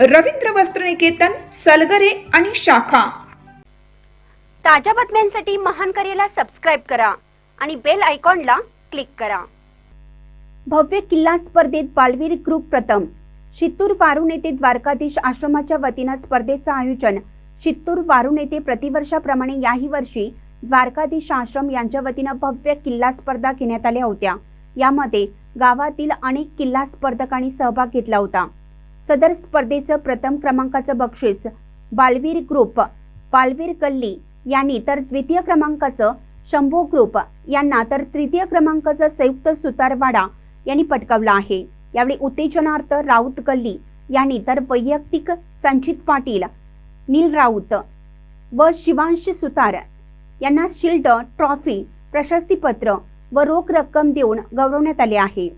रवींद्र वस्त्रनिकेतन सलगरे आणि शाखा. ताज्या बातम्यांसाठी महान करेला सबस्क्राईब करा आणि बेल आयकॉनला क्लिक करा. भव्य किल्ला स्पर्धेत बालवीर ग्रुप प्रथम. शित्तूर वारुण येथे द्वारकाधीश आश्रमाच्या वतीनं स्पर्धेचं आयोजन. शित्तूर वारुण येथे प्रतिवर्षाप्रमाणे याही वर्षी द्वारकाधीश आश्रम यांच्या वतीनं भव्य किल्ला स्पर्धा घेण्यात आल्या होत्या. यामध्ये गावातील अनेक किल्ला स्पर्धकांनी सहभाग घेतला होता. सदर स्पर्धेचं प्रथम क्रमांकाचं बक्षीस बालवीर ग्रुप बालवीर गल्ली यांनी तर द्वितीय क्रमांकाचं शंभू ग्रुप यांना तर तृतीय क्रमांकाचं संयुक्त सुतारवाडा यांनी पटकावलं आहे. यावेळी उत्तेजनार्थ राऊत गल्ली यांनी तर वैयक्तिक संचित पाटील नील राऊत व शिवांश सुतार यांना शिल्ड ट्रॉफी प्रशस्तीपत्र व रोख रक्कम देऊन गौरवण्यात आले आहे.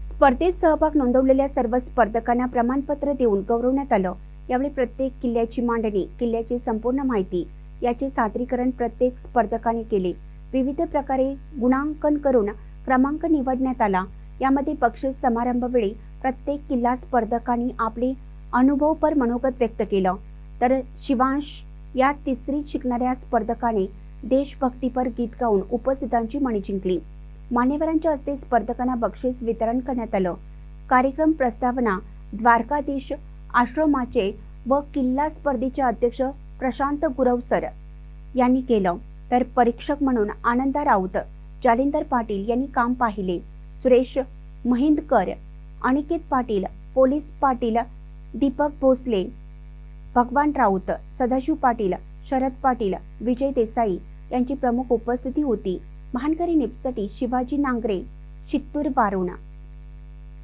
स्पर्धेत सहभाग नोंदवलेल्या सर्व स्पर्धकांना प्रमाणपत्र देऊन गौरवण्यात आलं. यावेळी प्रत्येक किल्ल्याची मांडणी किल्ल्याची संपूर्ण माहिती याचे सादरीकरण प्रत्येक स्पर्धकाने केले. विविध प्रकारे गुणांकन करून क्रमांक निवडण्यात आला. यामध्ये बक्षीस समारंभवेळी प्रत्येक किल्ला स्पर्धकांनी आपले अनुभवपर मनोगत व्यक्त केलं. तर शिवांश या तिसरी शिकणाऱ्या स्पर्धकाने देशभक्तीपर गीत गाऊन उपस्थितांची मणी जिंकली. मान्यवरांच्या हस्ते स्पर्धकांना बक्षीस वितरण करण्यात आलं. कार्यक्रम प्रस्तावना द्वारकाधीश आश्रमाचे व किल्ला स्पर्धेचे अध्यक्ष प्रशांत गुरवसर यांनी केलं. तर परीक्षक म्हणून आनंदा राऊत जालिंदर पाटील यांनी काम पाहिले. सुरेश महिंदकर अनिकेत पाटील पोलीस पाटील दीपक भोसले भगवान राऊत सदाशिव पाटील शरद पाटील विजय देसाई यांची प्रमुख उपस्थिती होती. महानकरी निपसटी शिवाजी नांगरे चित्तूर वारुणा.